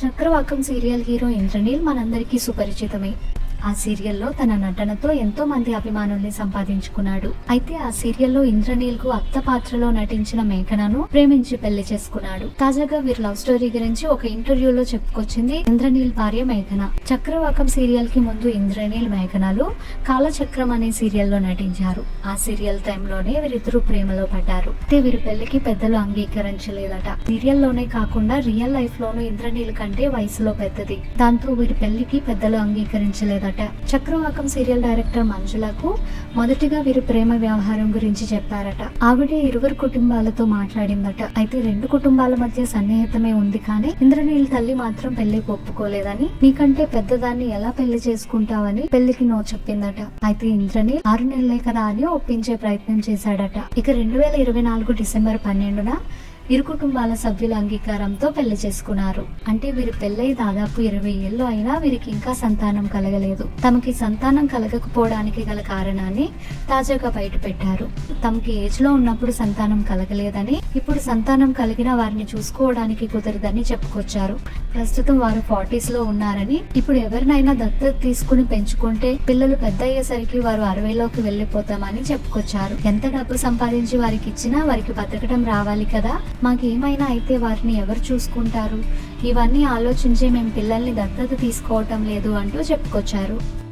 Chakravakam serial hero Indraneel మనందరికీ సుపరిచితమే. ఆ సీరియల్లో తన నటనతో ఎంతో మంది అభిమానుల్ని సంపాదించుకున్నాడు. అయితే ఆ సీరియల్లో ఇంద్రనీల్కు అత్త పాత్రలో నటించిన మేఘనను ప్రేమించి పెళ్ళి చేసుకున్నాడు. తాజాగా వీరి లవ్ స్టోరీ గురించి ఒక ఇంటర్వ్యూలో చెప్పుకొచ్చింది ఇంద్రనీల్ భార్య మేఘన. చక్రవాకం సీరియల్కి ముందు ఇంద్రనీల్ మేఘనలు కాలచక్రం అనే సీరియల్లో నటించారు. ఆ సీరియల్ టైంలోనే వీరిద్దరూ ప్రేమలో పడ్డారు. అయితే వీరి పెళ్ళికి పెద్దలు అంగీకరించలేదట. సీరియల్లోనే కాకుండా రియల్ లైఫ్ లోను ఇంద్రనీల్ కంటే వయసులో పెద్దది. దాంతో వీరి పెళ్ళికి పెద్దలు అంగీకరించలేదట. చక్రవాకం సీరియల్ డైరెక్టర్ మంజులకు మొదటిగా వీరి ప్రేమ వ్యవహారం గురించి చెప్పారట. ఆవిడ ఇరువురు కుటుంబాలతో మాట్లాడిందట. అయితే రెండు కుటుంబాల మధ్య సన్నిహితమే ఉంది కానీ ఇంద్రనీల్ తల్లి మాత్రం పెళ్ళికి ఒప్పుకోలేదని నీకంటే పెద్దదాన్ని ఎలా పెళ్ళి చేసుకుంటావని పెళ్ళికి నో చెప్పిందట. అయితే ఇంద్రనీల్ ఆరు నెలలే కదా అని ఒప్పించే ప్రయత్నం చేశాడట. ఇక రెండు వేల ఇరవై నాలుగు డిసెంబర్ పన్నెండున ఇరు కుటుంబాల సభ్యుల అంగీకారంతో పెళ్ళి చేసుకున్నారు. అంటే వీరి పెళ్ళై దాదాపు ఇరవై ఏళ్ళు అయినా వీరికి ఇంకా సంతానం కలగలేదు. తమకి సంతానం కలగకపోవడానికి గల కారణాన్ని తాజాగా బయట పెట్టారు తమకి ఏజ్లో ఉన్నప్పుడు సంతానం కలగలేదని ఇప్పుడు సంతానం కలిగిన వారిని చూసుకోవడానికి కుదరదని చెప్పుకొచ్చారు. ప్రస్తుతం వారు ఫార్టీస్లో ఉన్నారని ఇప్పుడు ఎవరినైనా దత్తత తీసుకుని పెంచుకుంటే పిల్లలు పెద్ద అయ్యేసరికి వారు అరవైలోకి వెళ్ళిపోతామని చెప్పుకొచ్చారు. ఎంత డబ్బు సంపాదించి వారికి ఇచ్చినా వారికి బతకడం రావాలి కదా? మాకేమైనా అయితే వారిని ఎవరు చూసుకుంటారు? ఇవన్నీ ఆలోచించి మేము పిల్లల్ని దత్తత తీసుకోవటం లేదు అంటూ చెప్పుకొచ్చారు.